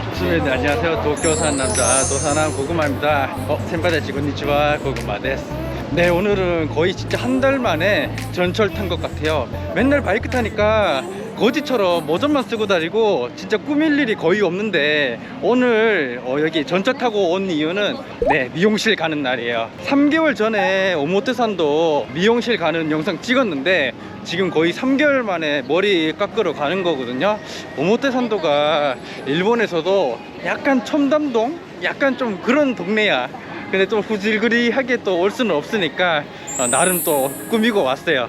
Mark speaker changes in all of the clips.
Speaker 1: 네, 안녕하세요. 도쿄 사는 남자 도사남 고구마입니다. 어, 센바다지 건니치와 고구마 데스. 네, 오늘은 거의 진짜 한 달 만에 전철 탄 것 같아요. 맨날 바이크 타니까 거지처럼 모전만 쓰고 다니고 진짜 꾸밀 일이 거의 없는데 오늘 어, 여기 전철 타고 온 이유는 네 미용실 가는 날이에요 3개월 전에 오모테산도 미용실 가는 영상 찍었는데 지금 거의 3개월 만에 머리 깎으러 가는 거거든요. 오모테산도가 일본에서도 약간 첨담동? 약간 좀 그런 동네야. 근데 또 후질그리하게 또 올 수는 없으니까 어, 나름 또 꾸미고 왔어요.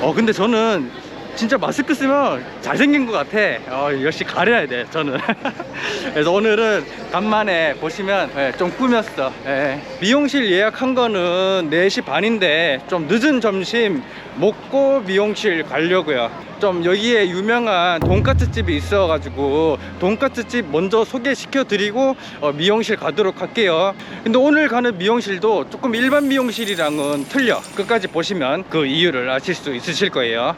Speaker 1: 어 근데 저는 진짜 마스크 쓰면 잘생긴 것 같아. 어, 역시 가려야 돼 저는. 그래서 오늘은 간만에 보시면 예, 좀 꾸몄어. 예. 미용실 예약한 거는 4시 반인데 좀 늦은 점심 먹고 미용실 가려고요. 좀 여기에 유명한 돈까스 집이 있어 가지고 돈까스 집 먼저 소개시켜 드리고 어, 미용실 가도록 할게요. 근데 오늘 가는 미용실도 조금 일반 미용실이랑은 틀려. 끝까지 보시면 그 이유를 아실 수 있으실 거예요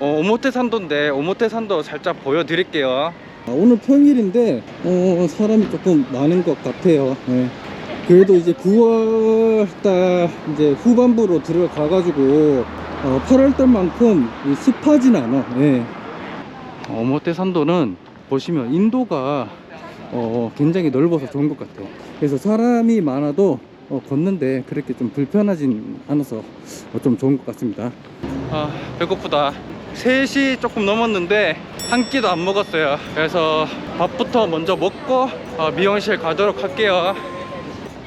Speaker 1: 어, 오모테산도인데 오모테산도 살짝 보여드릴게요
Speaker 2: 아, 오늘 평일인데 어, 사람이 조금 많은 것 같아요. 예. 그래도 이제 9월달 이제 후반부로 들어가 가지고 어, 8월달만큼 습하진 않아. 예.
Speaker 1: 오모테산도는 보시면 인도가 어, 굉장히 넓어서 좋은 것 같아요
Speaker 2: 그래서 사람이 많아도 어, 걷는데 그렇게 좀 불편하진 않아서 어, 좀 좋은 것 같습니다.
Speaker 1: 아 배고프다 3시 조금 넘었는데 한 끼도 안 먹었어요 그래서 밥부터 먼저 먹고 어, 미용실 가도록 할게요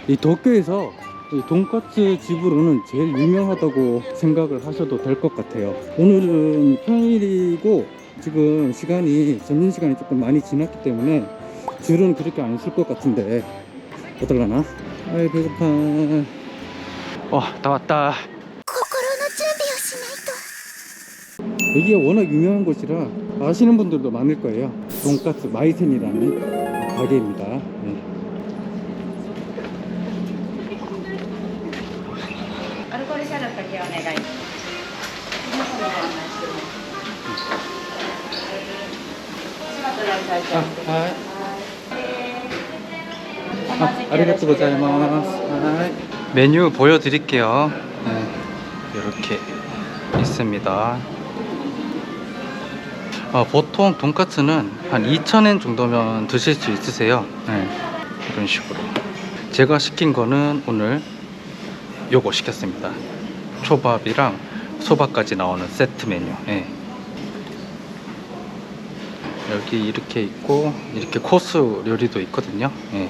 Speaker 2: 이 도쿄에서 이 돈까스 집으로는 제일 유명하다고 생각을 하셔도 될 것 같아요. 오늘은 평일이고 지금 시간이 점심시간이 조금 많이 지났기 때문에 줄은 그렇게 안 있을 것 같은데 어떨라나? 아이 배고파.
Speaker 1: 와다 왔다
Speaker 2: 여기가 워낙 유명한 곳이라 아시는 분들도 많을 거예요. 돈까스 마이센이라는 가게입니다. 네. 아, 아. 아, 아리가또 고자이마스. 아.
Speaker 1: 메뉴 보여드릴게요. 네. 이렇게 있습니다. 어, 보통 돈까스는 한 2,000엔 정도면 드실 수 있으세요. 네, 이런 식으로. 제가 시킨 거는 오늘 요거 시켰습니다. 초밥이랑 소밥까지 나오는 세트 메뉴. 예. 여기 이렇게 있고 이렇게 코스 요리도 있거든요. 예.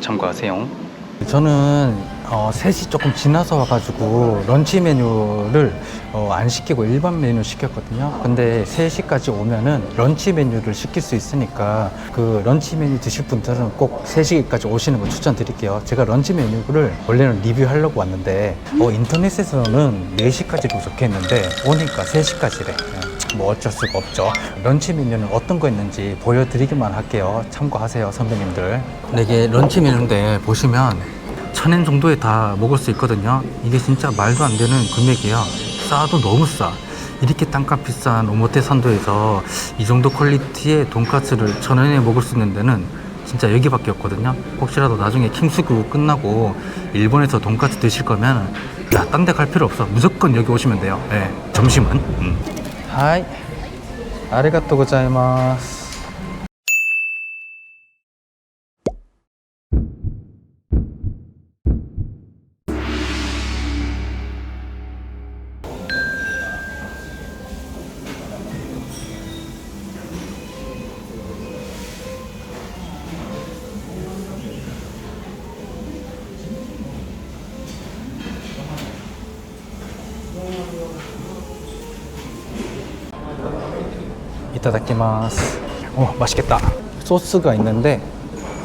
Speaker 1: 참고하세요.
Speaker 3: 저는 어, 3시 조금 지나서 와가지고 런치 메뉴를 어, 안 시키고 일반 메뉴 시켰거든요. 근데 3시까지 오면은 런치 메뉴를 시킬 수 있으니까 그 런치 메뉴 드실 분들은 꼭 3시까지 오시는 거 추천드릴게요. 제가 런치 메뉴를 원래는 리뷰하려고 왔는데 어, 인터넷에서는 4시까지로 적혀 있는데 오니까 3시까지래. 뭐 어쩔 수가 없죠. 런치 메뉴는 어떤 거 있는지 보여드리기만 할게요. 참고하세요, 선배님들. 네, 이게 런치 메뉴인데 보시면 천엔 정도에 다 먹을 수 있거든요. 이게 진짜 말도 안 되는 금액이에요. 싸도 너무 싸. 이렇게 땅값 비싼 오모테 산도에서 이 정도 퀄리티의 돈까스를 천 원에 먹을 수 있는 데는 진짜 여기밖에 없거든요. 혹시라도 나중에 킹스구 끝나고 일본에서 돈까스 드실 거면 야, 딴 데 갈 필요 없어. 무조건 여기 오시면 돼요. 예, 점심은. 음. 하이. 아리가또 고자이마스. 이따다키마스. 어 맛있겠다. 소스가 있는데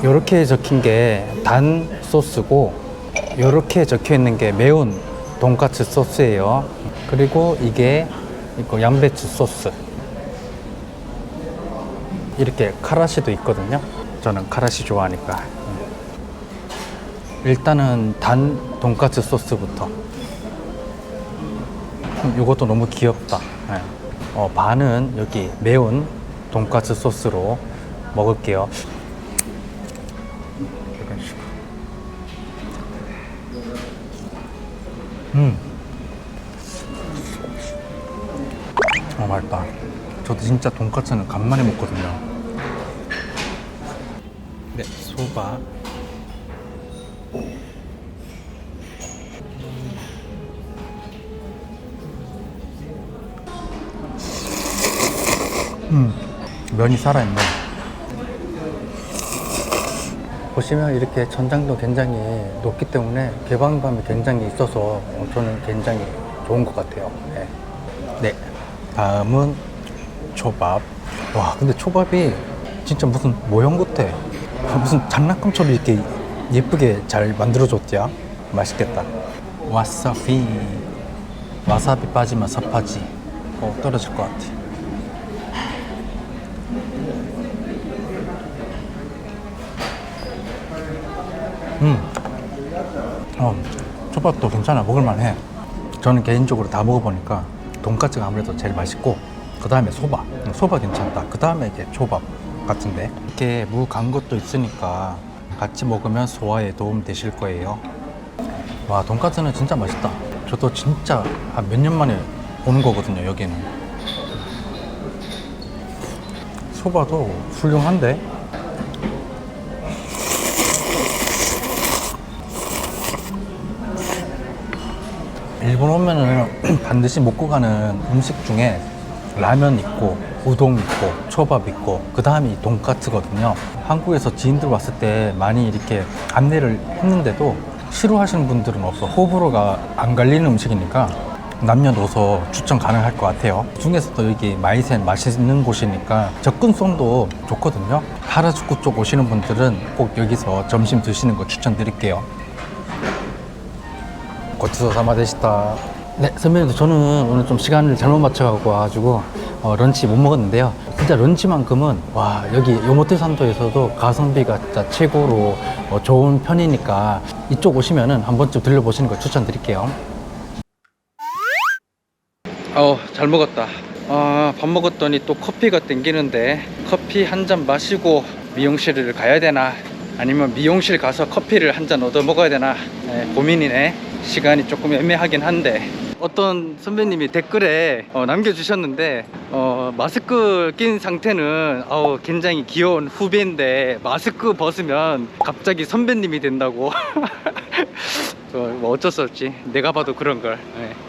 Speaker 3: 이렇게 적힌 게 단 소스고 이렇게 적혀 있는 게 매운 돈까츠 소스예요. 그리고 이게 이거 양배추 소스. 이렇게 카라시도 있거든요. 저는 카라시 좋아하니까. 일단은 단 돈까츠 소스부터. 음, 이것도 너무 귀엽다. 네. 어, 반은 여기 매운 돈까스 소스로 먹을게요. 음. 어, 맛있다. 저도 진짜 돈까스는 간만에 먹거든요. 네, 소바 음, 면이 살아있네. 보시면 이렇게 전장도 굉장히 높기 때문에 개방감이 굉장히 있어서 어, 저는 굉장히 좋은 것 같아요. 네. 네. 다음은 초밥. 와, 근데 초밥이 진짜 무슨 모형 같아. 무슨 장난감처럼 이렇게 예쁘게 잘 만들어줬대요. 맛있겠다. 와사비. 와사비 빠지면 섭하지. 어, 떨어질 것 같아. 어, 초밥도 괜찮아. 먹을만해. 저는 개인적으로 다 먹어보니까 돈까스가 아무래도 제일 맛있고 그 다음에 소바. 소바 괜찮다. 그 다음에 이게 초밥 같은데 이렇게 무 간 것도 있으니까 같이 먹으면 소화에 도움 되실 거예요. 와 돈까스는 진짜 맛있다. 저도 진짜 한 몇 년 만에 오는 거거든요. 여기는. 소바도 훌륭한데 일본 오면은 반드시 먹고 가는 음식 중에 라면 있고 우동 있고 초밥 있고 그 다음이 돈까스거든요. 한국에서 지인들 왔을 때 많이 이렇게 안내를 했는데도 싫어하시는 분들은 없어. 호불호가 안 갈리는 음식이니까 남녀노소 추천 가능할 것 같아요. 그 중에서도 여기 마이센 맛있는 곳이니까 접근성도 좋거든요. 하라주쿠 쪽 오시는 분들은 꼭 여기서 점심 드시는 거 추천드릴게요 고치소 사마 되시다. 네, 선배님들 저는 오늘 좀 시간을 잘못 맞춰갖고 와가지고 어, 런치 못 먹었는데요. 진짜 런치만큼은 와 여기 요모테 산도에서도 가성비가 진짜 최고로 어, 좋은 편이니까 이쪽 오시면은 한 번쯤 들려보시는 거 추천드릴게요.
Speaker 1: 어, 잘 먹었다. 아, 밥 먹었더니 또 커피가 땡기는데 커피 한 잔 마시고 미용실을 가야 되나 아니면 미용실 가서 커피를 한 잔 얻어 먹어야 되나? 네, 고민이네. 시간이 조금 애매하긴 한데. 어떤 선배님이 댓글에 어, 남겨주셨는데 어, 마스크 낀 상태는 어, 굉장히 귀여운 후배인데 마스크 벗으면 갑자기 선배님이 된다고. 어, 뭐 어쩔 수 없지 내가 봐도 그런 걸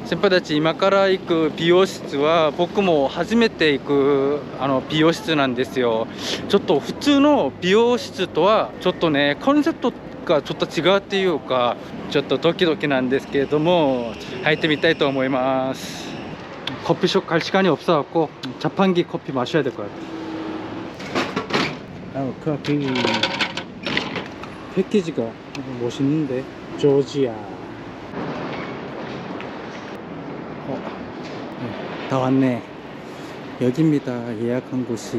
Speaker 1: 先輩たち今から行く美容室は僕も初めて行くあの美容室なんですよちょっと普通の美容室とはちょっとねコンセプトがちょっと違うっていうかちょっとドキドキなんですけれども入ってみたいと思います커피숍 갈 시간이 없어갖고 자판기 커피 마셔야 될 것 같아
Speaker 2: 아, 커피 패키지가 멋있는데 조지아. 어, 네, 다 왔네. 여기입니다. 예약한 곳이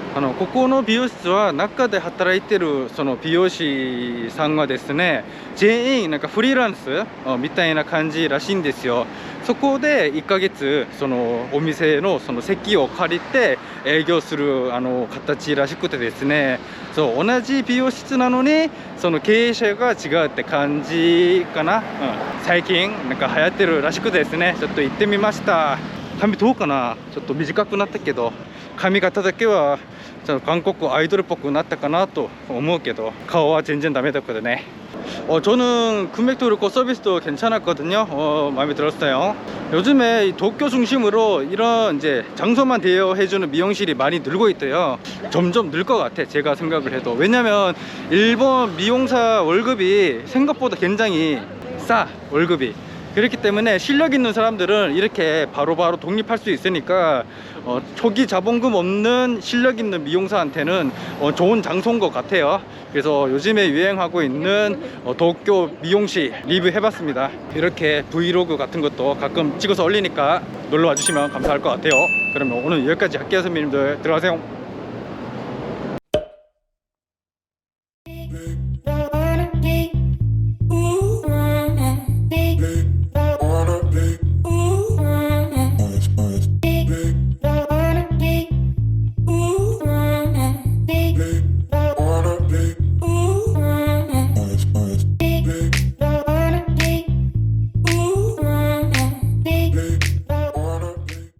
Speaker 1: あのここの美容室は中で働いてるその美容師さんがですね全員なんかフリーランスみたいな感じらしいんですよ。そこで1ヶ月そのお店のその席を借りて営業するあの形らしくてですね。そう同じ美容室なのにその経営者が違うって感じかな、うん、最近なんか流行ってるらしくてですね。ちょっと行ってみました。髪どうかなちょっと短くなったけど髪型だけはちょっと韓国アイドルっぽくなったかなと思うけど顔は全然ダメだったね어, 저는 금액도 그렇고 서비스도 괜찮았거든요. 어, 마음에 들었어요. 요즘에 이 도쿄 중심으로 이런 이제 장소만 대여해주는 미용실이 많이 늘고 있대요. 점점 늘 것 같아. 제가 생각을 해도. 왜냐면 일본 미용사 월급이 생각보다 굉장히 싸, 월급이. 그렇기 때문에 실력 있는 사람들은 이렇게 바로 바로 독립할 수 있으니까 어, 초기 자본금 없는 실력 있는 미용사한테는 어, 좋은 장소인 것 같아요. 그래서 요즘에 유행하고 있는 어, 도쿄 미용실 리뷰해봤습니다. 이렇게 브이로그 같은 것도 가끔 찍어서 올리니까 놀러 와주시면 감사할 것 같아요. 그러면 오늘 여기까지 할게요, 선배님들. 들어가세요.